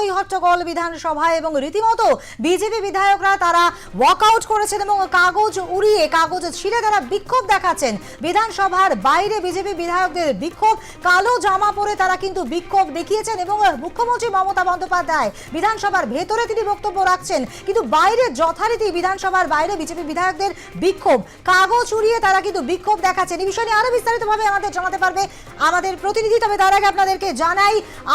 হই হট্টগোল বিধানসভায় এবং রীতিমতো বিজেপি বিধায়করা তারা ওয়াকআউট করেছেন এবং কাগজ উড়িয়ে, কাগজ ছিঁড়ে তারা বিক্ষোভ দেখাচ্ছেন। বিধানসভার বাইরে বিজেপি বিধায়কদের বিক্ষোভ, কালো জামা পরে তারা কিন্তু বিক্ষোভ দেখিয়েছেন এবং মুখ্যমন্ত্রী মমতা বন্দ্যোপাধ্যায় বিধানসভার ভেতরে তিনি বক্তব্য রাখছেন। কিন্তু বাইরে যথারীতি বিধানসভার বাইরে বিজেপি বিধায়কদের বিক্ষোভ, কাগজ উড়িয়ে তারা কিন্তু বিক্ষোভ দেখাচ্ছেন। এই বিষয় নিয়ে আরও বিস্তারিতভাবে আমাদের জানাতে পারবে আমাদের প্রতিনিধি। তবে তার আগে আপনাদেরকে জানাই,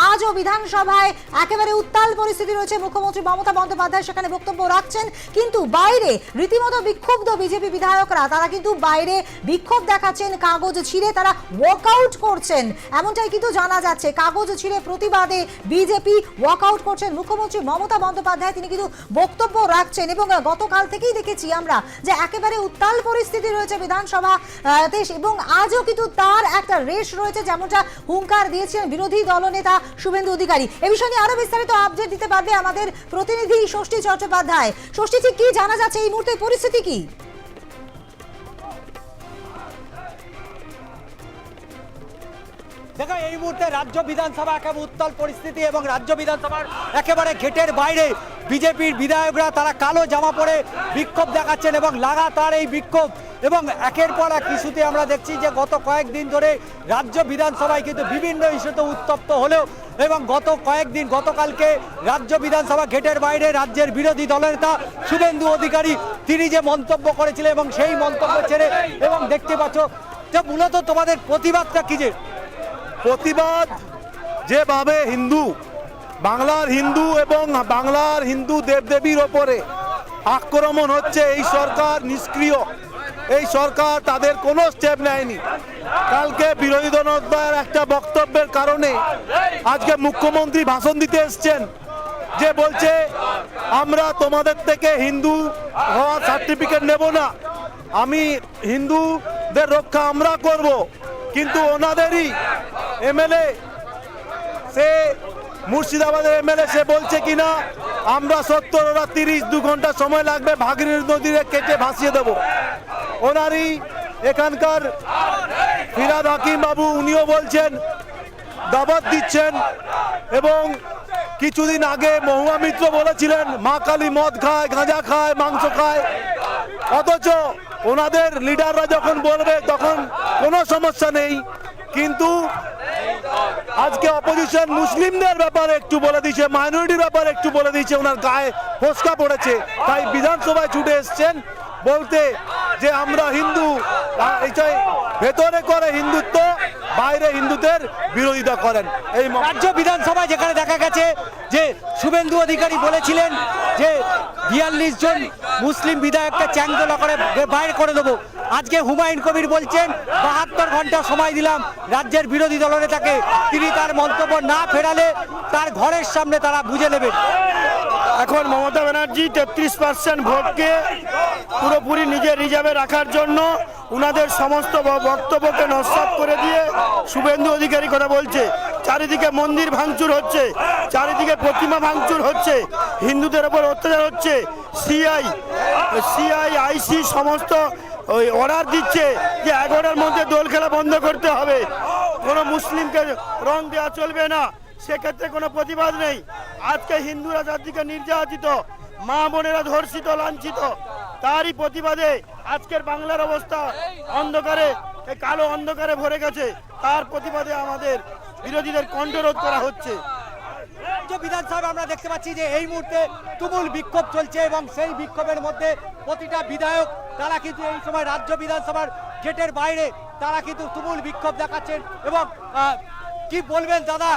আজও বিধানসভায় একেবারে উত্তাল পরিস্থিতি রয়েছে মুখ্যমন্ত্রী মমতা বন্দ্যোপাধ্যায় সেখানে বক্তব্য রাখছেন। কিন্তু বাইরে রীতিমতো বিক্ষুব্ধ বিজেপি বিধায়করা, তারা কিন্তু বাইরে বিক্ষোভ দেখাচ্ছেন, কাগজ ছিঁড়ে তারা ওয়াকআউট করছেন। এমনটাই কিন্তু জানা যাচ্ছে। কাগজ ছিঁড়ে প্রতিবাদে বিজেপি ওয়াকআউট করছেন মুখ্যমন্ত্রী মমতা বন্দ্যোপাধ্যায়। তিনি কিন্তু বক্তব্য রাখছেন এবং গতকাল থেকেই দেখেছি আমরা যে একেবারে উত্তাল পরিস্থিতি রয়েছে বিধানসভা তে এবং আজও কিন্তু তার একটা রেশ রয়েছে যেমনটা হুঙ্কার দিয়েছিলেন বিরোধী দলনেতা শুভেন্দু অধিকারী। এ বিষয়ে আরও বিস্তারিত আপডেট দিতে পারবে আমাদের প্রতিনিধি ষষ্ঠী চট্টোপাধ্যায়। ষষ্ঠী ঠিক কি জানা যাচ্ছে? এই মুহূর্তে পরিস্থিতি কি? দেখো, এই মুহূর্তে রাজ্য বিধানসভা একেবারে উত্তাল পরিস্থিতি এবং রাজ্য বিধানসভার একেবারে গেটের বাইরে বিজেপির বিধায়করা তারা কালো জামা পরে বিক্ষোভ দেখাচ্ছেন এবং লাগাতার এই বিক্ষোভ। এবং একের পর এক ইস্যুতে আমরা দেখছি যে গত কয়েকদিন ধরে রাজ্য বিধানসভায় কিন্তু বিভিন্ন ইস্যুতে উত্তপ্ত হলেও এবং গত কয়েকদিন, গতকালকে রাজ্য বিধানসভা গেটের বাইরে রাজ্যের বিরোধী দলনেতা শুভেন্দু অধিকারী, তিনি যে মন্তব্য করেছিলেন এবং সেই মন্তব্য ছেড়ে এবং দেখতে পাচ্ছ যে মূলত তোমাদের প্রতিবাদটা কি যে? প্রতিবাদ যেভাবে হিন্দু, বাংলার হিন্দু এবং বাংলার হিন্দু দেবদেবীর ওপরে আক্রমণ হচ্ছে, এই সরকার নিষ্ক্রিয়। এই সরকার তাদের কোনো স্টেপ নেয়নি। কালকে বিরোধী দলদার একটা বক্তব্যের কারণে আজকে মুখ্যমন্ত্রী ভাষণ দিতে এসছেন, যে বলছে, আমরা তোমাদের থেকে হিন্দু হওয়ার সার্টিফিকেট নেব না। আমি হিন্দুদের রক্ষা আমরা করব, কিন্তু ওনাদেরই এমএলএ সে মুর্শিদাবাদের এমএলএ সে বলছে কিনা, আমরা সত্তর ওরা তিরিশ, দু ঘণ্টা সময় লাগবে ভাগীরথী নদীরে কেটে ভাসিয়ে দেব। ওনারই এখানকার ফিরাদ হাকিম বাবু, উনিও বলছেন, দাবাত দিচ্ছেন, এবং কিছুদিন আগে মহুয়া মিত্র বলেছিলেন, মা কালী মদ খায়, গাঁজা খায়, মাংস খায়। অথচ ওনাদের লিডাররা যখন বলবে, তখন কোনো সমস্যা নেই। কিন্তু আজকে অপোজিশন মুসলিমদের ব্যাপারে একটু বলে দিয়েছে মাইনরিটির ব্যাপারে একটু বলে দিয়েছে, ওনার গায়ে ফসকা পড়েছে। তাই বিধানসভায় ছুটে এসছেন বলতে যে আমরা হিন্দু ভেতরে করে হিন্দুত্ব, বাইরে হিন্দুদের বিরোধিতা করেন। এই রাজ্য বিধানসভায় যেখানে দেখা গেছে যে শুভেন্দু অধিকারী বলেছিলেন যে বিয়াল্লিশ জন মুসলিম বিধায়ককে চ্যাংদোলা করে বাইরে করে দেবো। আজকে হুমায়ুন কবির বলছেন, বাহাত্তর ঘণ্টা সময় দিলাম, রাজ্যের বিরোধী দলনেতাকে তিনি তার মন্তব্য না ফেরালে তার ঘরের সামনে তারা বুঝে নেবেন এখন মমতা ব্যানার্জি তেত্রিশ পার্সেন্ট ভোটকে পুরোপুরি নিজের রিজার্ভে রাখার জন্য উনাদের সমস্ত বক্তব্যকে নস্বাত করে দিয়ে শুভেন্দু অধিকারী কথা বলছে। চারিদিকে মন্দির ভাঙচুর হচ্ছে, চারিদিকে প্রতিমা ভাঙচুর হচ্ছে, হিন্দুদের ওপর অত্যাচার হচ্ছে, সিআই সিআই, আইসি, সমস্ত ওই অর্ডার দিচ্ছে যে এগারোটার মধ্যে দোল খেলা বন্ধ করতে হবে। কোনো মুসলিমকে রং দেওয়া চলবে না। সেক্ষেত্রে কোনো প্রতিবাদ নেই। আজকে হিন্দুরা চারদিকে নির্যাতিত, মা বোনেরা ধর্ষিত, লাঞ্ছিত। তারই প্রতিবাদে আজকের বাংলার অবস্থা অন্ধকারে কালো অন্ধকারে ভরে গেছে। তার প্রতিবাদে আমাদের বিরোধীদের কণ্ঠরোধ করা হচ্ছে। রাজ্য বিধানসভায় আমরা দেখতে পাচ্ছি যে এই মুহূর্তে তুমুল বিক্ষোভ চলছে এবং সেই বিক্ষোভের মধ্যে প্রতিটা বিধায়ক তারা কিন্তু এই সময় রাজ্য বিধানসভার গেটের বাইরে তারা কিন্তু তুমুল বিক্ষোভ দেখাচ্ছেন এবং কি বলবেন দাদা?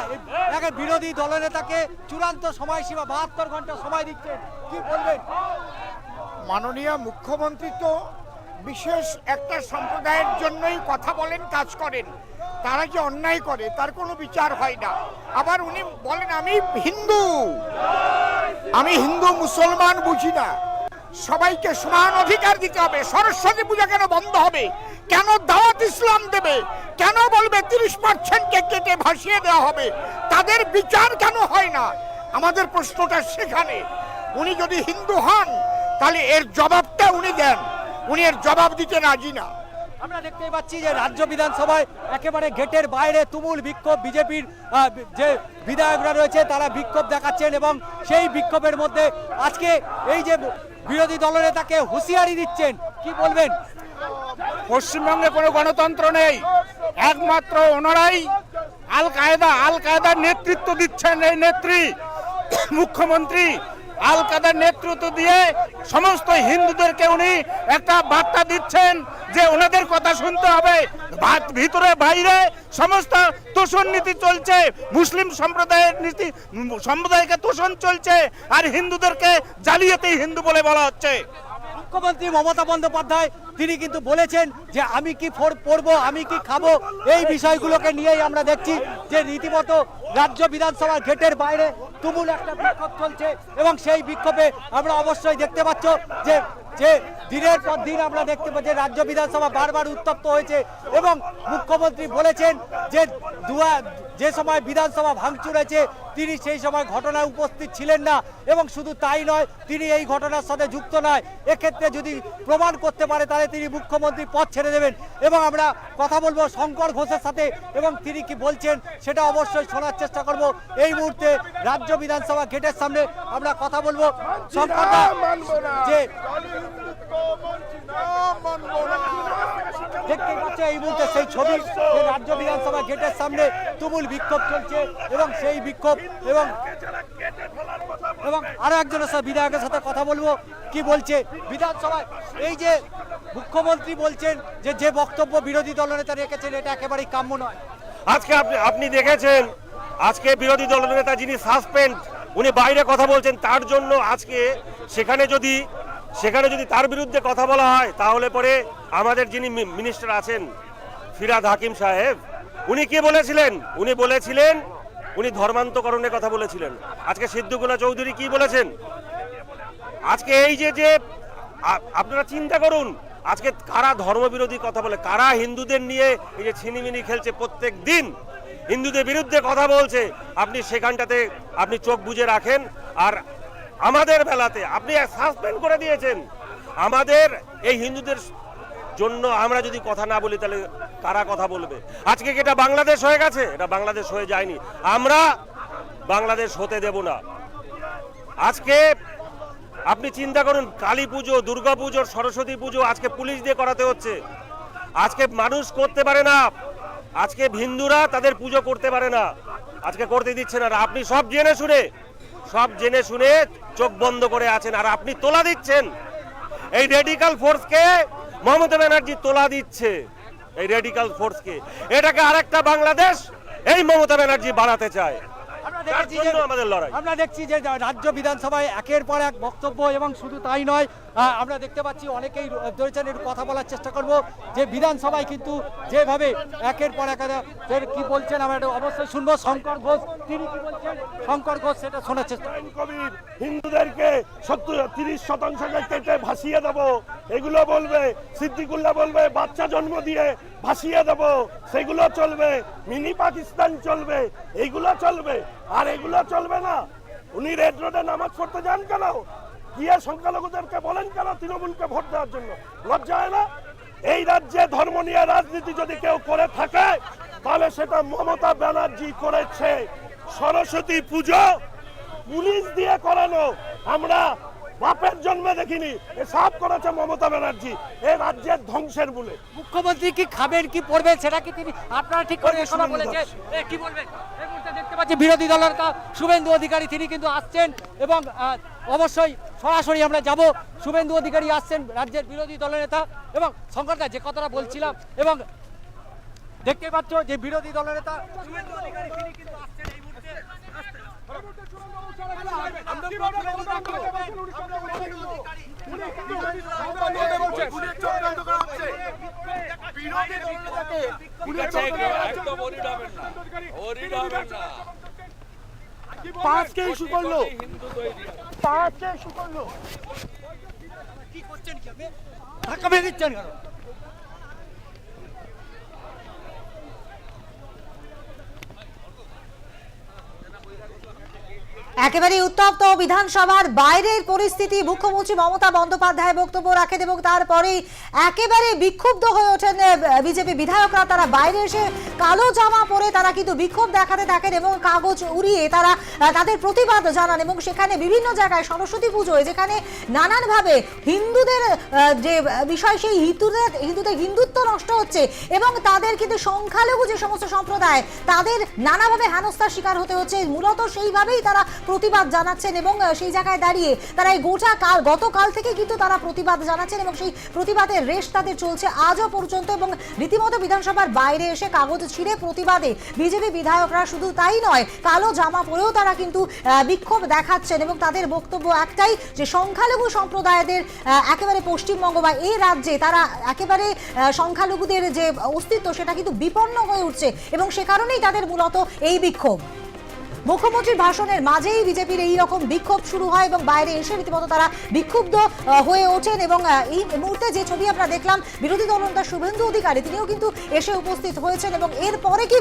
একে বিরোধী দলনেতাকে চূড়ান্ত সময়সীমা বাহাত্তর ঘণ্টা সময় দিচ্ছেন কি বলবেন? মাননীয় মুখ্যমন্ত্রী তো বিশেষ একটা সম্প্রদায়ের জন্যই কথা বলেন, কাজ করেন। তারা যে অন্যায় করে, তার কোনো বিচার হয় না। আবার উনি বলেন, আমি হিন্দু। আমি হিন্দু মুসলমান বুঝি না। সবাইকে সমান অধিকার দিতে হবে। সরস্বতী পূজা কেন বন্ধ হবে? কেন দাওয়াত ইসলাম দেবে? কেন বলবে তিরিশ পার্সেন্টকে কেটে ভাসিয়ে দেওয়া হবে? তাদের বিচার কেন হয় না? আমাদের প্রশ্নটা সেখানে। উনি যদি হিন্দু হন, তাহলে এর জবাবটা উনি দেন। উনি এর জবাব দিতে রাজি না। আমরা দেখতেই পাচ্ছি যে রাজ্য বিধানসভায় একেবারে গেটের বাইরে তুমুল বিক্ষোভ। বিজেপির যে বিধায়করা রয়েছে, তারা বিক্ষোভ দেখাচ্ছেন এবং সেই বিক্ষোভের মধ্যে আজকে এই যে বিরোধী দলনেতাকে হুঁশিয়ারি দিচ্ছেন। কি বলবেন? পশ্চিমবঙ্গে কোনো গণতন্ত্র নেই। একমাত্র ওনারাই আল কায়দা আল কায়দার নেতৃত্ব দিচ্ছেন এই নেত্রী, মুখ্যমন্ত্রী আল কাদার নেতৃত্ব দিয়ে সমস্ত হিন্দুদেরকে উনি একটা বার্তা দিচ্ছেন যে ওনাদের কথা শুনতে হবে। ভাত- ভিতরে, বাইরে সমস্ত তোষণ নীতি চলছে। মুসলিম সম্প্রদায়ের নীতি, সম্প্রদায়কে তোষণ চলছে। আর হিন্দুদেরকে জালিয়াতেই হিন্দু বলে বলা হচ্ছে। মুখ্যমন্ত্রী মমতা বন্দ্যোপাধ্যায়, তিনি কিন্তু বলেছেন যে আমি কি ফোর- পড়ব আমি কি খাব, এই বিষয়গুলোকে নিয়েই আমরা দেখছি যে রীতিমতো রাজ্য বিধানসভার গেটের বাইরে তুমুল একটা বিক্ষোভ চলছে এবং সেই বিক্ষোভে আমরা অবশ্যই দেখতে পাচ্ছ যে যে দিনের পর দিন আমরা দেখতে পাচ্ছি রাজ্য বিধানসভা বারবার উত্তপ্ত হয়েছে এবং মুখ্যমন্ত্রী বলেছেন যে যে সময় বিধানসভা ভাঙচুর হয়েছে তিনি সেই সময় ঘটনায় উপস্থিত ছিলেন না এবং শুধু তাই নয় তিনি এই ঘটনার সাথে যুক্ত নয়। এক্ষেত্রে যদি প্রমাণ করতে পারে তাহলে তিনি মুখ্যমন্ত্রী পদ ছেড়ে দেবেন। এবং আমরা কথা বলব শঙ্কর ঘোষের সাথে এবং তিনি কি বলছেন সেটা অবশ্যই শোনার চেষ্টা করব। এই মুহূর্তে রাজ্য বিধানসভা গেটের সামনে আমরা কথা বলব। শঙ্কর যে দেখতে পাচ্ছ এই মুহূর্তে সেই ছবি যে রাজ্য বিধানসভা গেটের সামনে তুমুল বিক্ষোভ চলছে এবং সেই বিক্ষোভ এবং এবং আরও একজনের সাথে বিধায়কের সাথে কথা বলব। কি বলছে? বিধানসভায় এই যে মুখ্যমন্ত্রী বলছেন যে যে বক্তব্য বিরোধী দলনেতা রেখেছেন, এটা একেবারেই কাম্য নয়। আজকে আপনি আপনি দেখেছেন, আজকে বিরোধী দলনেতা যিনি সাসপেন্ড উনি বাইরে কথা বলছেন, তার জন্য আজকে সেখানে যদি সেখানে যদি তার বিরুদ্ধে কথা বলা হয়, তাহলে পরে আমাদের যিনি মিনিস্টার আছেন, ফিরাদ হাকিম সাহেব, উনি কি বলেছিলেন? উনি বলেছিলেন, উনি ধর্মান্তকরণের কথা বলেছিলেন। আজকে সিদ্ধুকুলা চৌধুরী কি বলেছেন? আজকে এই যে যে আপনারা চিন্তা করুন, আজকে কারা ধর্মবিরোধী কথা বলে, কারা হিন্দুদের নিয়ে এই যে ছিনিমিনি খেলছে প্রত্যেক দিন, হিন্দুদের বিরুদ্ধে কথা বলছে, আপনি সেখানটাতে আপনি চোখ বুজে রাখেন, আর আমাদের বেলাতে, আপনি সাসপেন্ড করে দিয়েছেন। আমাদের এই হিন্দুদের জন্য আমরা যদি কথা না বলি, তাহলে কারা কথা বলবে? আজকে কি এটা বাংলাদেশ হয়ে গেছে? এটা বাংলাদেশ হয়ে যায়নি। আমরা বাংলাদেশ হতে দেব না। আজকে আপনি চিন্তা করুন, কালী পুজো, দুর্গা পুজো, সরস্বতী পুজো আজকে পুলিশ দিয়ে করাতে হচ্ছে। আজকে মানুষ করতে পারে না। আজকে হিন্দুরা তাদের পুজো করতে পারে না। আজকে করতে দিচ্ছে না। আপনি সব জেনে শুনে সব জেনে শুনে চোখ বন্ধ করে আছেন আর আপনি তোলা দিচ্ছেন। এই রেডিকাল ফোর্সকে মমতা ব্যানার্জি তোলা দিচ্ছে। এই রেডিকাল ফোর্সকে এটাকে আরেকটা বাংলাদেশ এই মমতা ব্যানার্জি বাড়াতে চায়। আমরা দেখেছি যে জন্য আমাদের লড়াই। আমরা দেখছি যে রাজ্য বিধানসভায় একের পর এক বক্তব্য এবং শুধু তাই নয় আমরা দেখতে পাচ্ছি অনেকেই ধরেছেন একটু কথা বলার চেষ্টা করব। যে বিধানসভায় কিন্তু যেভাবে একের পর এক কি বলছেন, আমরা অবশ্যই শুনব। শঙ্কর ঘোষ, তিনি কি বলছেন? শঙ্কর ঘোষ সেটা শোনার চেষ্টা। কবির হিন্দুদেরকে সত্তর, তিরিশ শতাংশকে কেটে ভাসিয়ে দেব। এগুলো বলবে, সিদ্দিকুল্লাহ বলবে, বাচ্চা জন্ম দিয়ে ভাসিয়ে দেব। সেগুলো চলবে, মিনি পাকিস্তান চলবে এইগুলো চলবে। আর এগুলো চলবে না। উনি রেড রোডে নামাজ পড়তে যান কেন? গিয়ে সংখ্যালঘুদেরকে বলেন কেন তৃণমূলকে ভোট দেওয়ার জন্য? লজ্জা হয় না? এই রাজ্যে ধর্ম নিয়ে রাজনীতি যদি কেউ করে থাকে তাহলে সেটা মমতা ব্যানার্জি করেছে। সরস্বতী পুজো পুলিশ দিয়ে করানো। আমরা বাপের জন্মে দেখিনি এ সব করেছে মমতা ব্যানার্জি। এ রাজ্যের ধ্বংসের বলে। মুখ্যমন্ত্রী কি খাবেন কি পড়বেন সেটা কি তিনি আপনারা ঠিক করে কি বলবেন? দেখতে পাচ্ছি বিরোধী দলের শুভেন্দু অধিকারী তিনি কিন্তু আসছেন এবং অবশ্যই সরাসরি আমরা যাব। শুভেন্দু অধিকারী আসছেন রাজ্যের বিরোধী দলের নেতা এবং শঙ্করদা যে কথাটা বলছিলাম এবং দেখতে পাচ্ছ যে বিরোধী দলের নেতা শুভেন্দু অধিকারী তিনি কিন্তু আসছেন এই মুহূর্তে। পাঁচকে ইস্যু করল পাঁচকে ইস্যু করল কি করছেন কি আপনি? ধাক্কা মেরে দিচ্ছেন কেন? একেবারে উত্তপ্ত বিধানসভার বাইরের পরিস্থিতি, মুখ্যমন্ত্রী মমতা বন্দ্যোপাধ্যায় বক্তব্য রাখেন এবং তারপরেই একেবারে বিক্ষুব্ধ হয়ে ওঠেন বিজেপি বিধায়করা। তারা বাইরে এসে কালো জামা পরে তারা কিন্তু বিক্ষোভ দেখাতে থাকেন এবং কাগজ উড়িয়ে তারা তাদের প্রতিবাদ জানান এবং সেখানে বিভিন্ন জায়গায় সরস্বতী পুজোয় যেখানে নানানভাবে হিন্দুদের যে বিষয় সেই হিন্দুদের হিন্দুদের হিন্দুত্ব নষ্ট হচ্ছে এবং তাদের কিন্তু সংখ্যালঘু যে সমস্ত সম্প্রদায়, তাদের নানাভাবে হেনস্থার শিকার হতে হচ্ছে। মূলত সেইভাবেই তারা প্রতিবাদ জানাচ্ছেন এবং সেই জায়গায় দাঁড়িয়ে তারা এই গোটা কাল, গতকাল থেকে কিন্তু তারা প্রতিবাদ জানাচ্ছেন এবং সেই প্রতিবাদের রেশ তাদের চলছে আজও পর্যন্ত এবং রীতিমতো বিধানসভার বাইরে এসে কাগজ ছিঁড়ে প্রতিবাদে বিজেপি বিধায়করা শুধু তাই নয়, কালো জামা পরেও তারা কিন্তু বিক্ষোভ দেখাচ্ছেন এবং তাদের বক্তব্য একটাই যে সংখ্যালঘু সম্প্রদায়দের একেবারে পশ্চিমবঙ্গ বা এই রাজ্যে তারা একেবারে সংখ্যালঘুদের যে অস্তিত্ব সেটা কিন্তু বিপন্ন হয়ে উঠছে এবং সে কারণেই তাদের মূলত এই বিক্ষোভ। মুখ্যমন্ত্রীর ভাষণের মাঝেই বিজেপির এই রকম বিক্ষোভ শুরু হয় এবং বাইরে এসে রীতিমতো তারা বিক্ষুব্ধ হয়ে ওঠেন এবং এই মুহূর্তে যে ছবি আমরা দেখলাম, বিরোধী দলনেতা শুভেন্দু অধিকারী, তিনিও কিন্তু এসে উপস্থিত হয়েছেন এবং এর পরে কি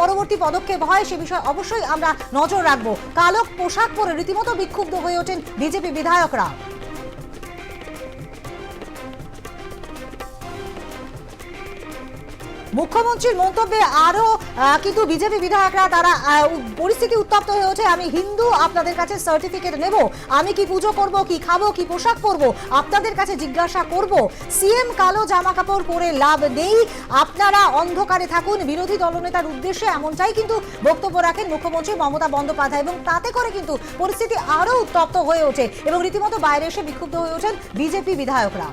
পরবর্তী পদক্ষেপ হয় সে বিষয়ে অবশ্যই আমরা নজর রাখব। কালো পোশাক পরে রীতিমতো বিক্ষুব্ধ হয়ে ওঠেন বিজেপি বিধায়করা। মুখ্যমন্ত্রীর মন্তব্যে আরও কিন্তু বিজেপি বিধায়করা তারা পরিস্থিতি উত্তপ্ত হয়ে ওঠে। আমি হিন্দু, আপনাদের কাছে সার্টিফিকেট নেব। আমি কি পুজো করব, কি খাব, কি পোশাক পরব, আপনাদের কাছে জিজ্ঞাসা করব। সিএম কালো জামা কাপড় পরে লাভ নেই। আপনারা অন্ধকারে থাকুন। বিরোধী দলনেতার উদ্দেশ্যে এমনটাই কিন্তু বক্তব্য রাখেন মুখ্যমন্ত্রী মমতা বন্দ্যোপাধ্যায় এবং তাতে করে কিন্তু পরিস্থিতি আরও উত্তপ্ত হয়ে ওঠে এবং রীতিমতো বাইরে এসে বিক্ষুব্ধ হয়ে ওঠেন বিজেপি বিধায়করা।